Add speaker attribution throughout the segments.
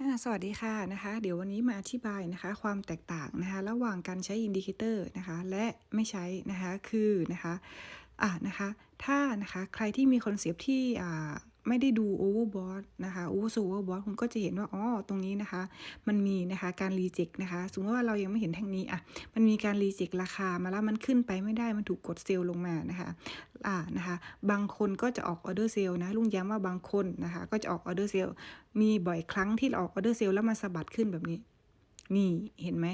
Speaker 1: อ่าสวัสดีค่ะนะคะเดี๋ยววันนี้มาอธิบายนะคะ ความแตกต่างนะคะระหว่างการใช้อินดิเคเตอร์นะคะและไม่ใช้นะคะคือนะคะอ่านะคะถ้านะคะใครที่มีคอนเซปที่อ่า ไม่ได้ดู overbought นะคะ over overbought คุณก็จะเห็นว่าอ๋อตรงนี้นะคะ มันมีนะคะการรีเจ็คนะคะ สมมติว่าเรายังไม่เห็นแท่งนี้อะมันมีการรีเจ็คราคามาแล้วมันขึ้นไปไม่ได้มันถูกกดเซลล์ลงมานะคะอ่านะคะ บางคนก็จะออกออเดอร์เซลล์นะลุงย้ำว่าบางคนนะคะ ก็จะออกออเดอร์เซลล์มีบ่อยครั้งที่ออกออเดอร์เซลล์แล้วมันสะบัดขึ้นแบบนี้ นี่เห็นไหม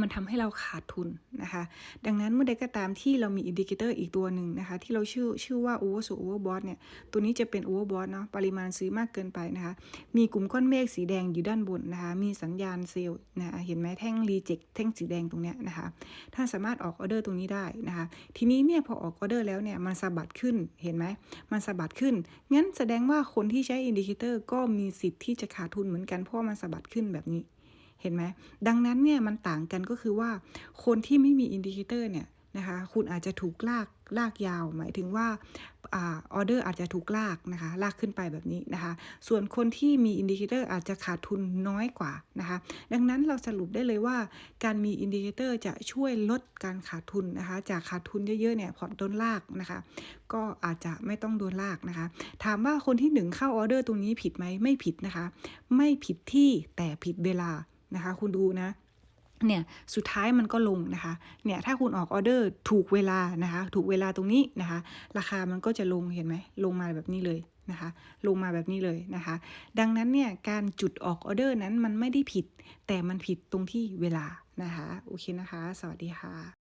Speaker 1: มันทำให้เราขาดทุนนะคะ ดังนั้นเมื่อใดก็ตามที่เรามีอินดิเคเตอร์อีกตัวหนึ่งนะคะ ที่เราชื่อชื่อว่า oversold overbought เนี่ย ตัวนี้จะเป็น overbought เนาะ ปริมาณซื้อมากเกินไปนะคะ มีกลุ่มก้อนเมฆสีแดงอยู่ด้านบนนะคะ มีสัญญาณเซลล์นะะเห็นไหมแท่งรีเจ็คแท่งสีแดงตรงเนี้ยนะคะท่าสามารถออกออเดอร์ตรงนี้ได้นะคะ ทีนี้เนี่ยพอออกออเดอร์แล้วเนี่ย มันสะบัดขึ้น เห็นไหม มันสะบัดขึ้น งั้นแสดงว่าคนที่ใช้อินดิเคเตอร์ก็มีสิทธิ์ที่จะขาดทุนเหมือนกัน เพราะมันสะบัดขึ้นแบบนี้ เห็นไหมดังนั้นเนี่ยมันต่างกันก็คือว่าคนที่ไม่มีอินดิเคเตอร์เนี่ยนะคะคุณอาจจะถูกลากลากยาว หมายถึงว่าออเดอร์อาจจะถูกลากนะคะลากขึ้นไปแบบนี้นะคะส่วนคนที่มีอินดิเคเตอร์อาจจะขาดทุนน้อยกว่านะคะดังนั้นเราสรุปได้เลยว่าการมีอินดิเคเตอร์จะช่วยลดการขาดทุนนะคะจากขาดทุนเยอะๆเนี่ยผ่อนโดนลากนะคะก็อาจจะไม่ต้องโดนลากนะคะถามว่าคนที่หนึ่งเข้าออเดอร์ตรงนี้ผิดไหมไม่ผิดนะคะไม่ผิดที่แต่ผิดเวลา นะคะ คุณดูนะเนี่ยสุดท้ายมันก็ลงนะคะเนี่ยถ้าคุณออกออเดอร์ถูกเวลานะคะถูกเวลาตรงนี้นะคะ ราคามันก็จะลงเห็นไหมลงมาแบบนี้เลยนะคะลงมาแบบนี้เลยนะคะ ดังนั้นเนี่ยการจุดออกออเดอร์นั้นมันไม่ได้ผิด แต่มันผิดตรงที่เวลานะคะโอเคนะคะ สวัสดีค่ะ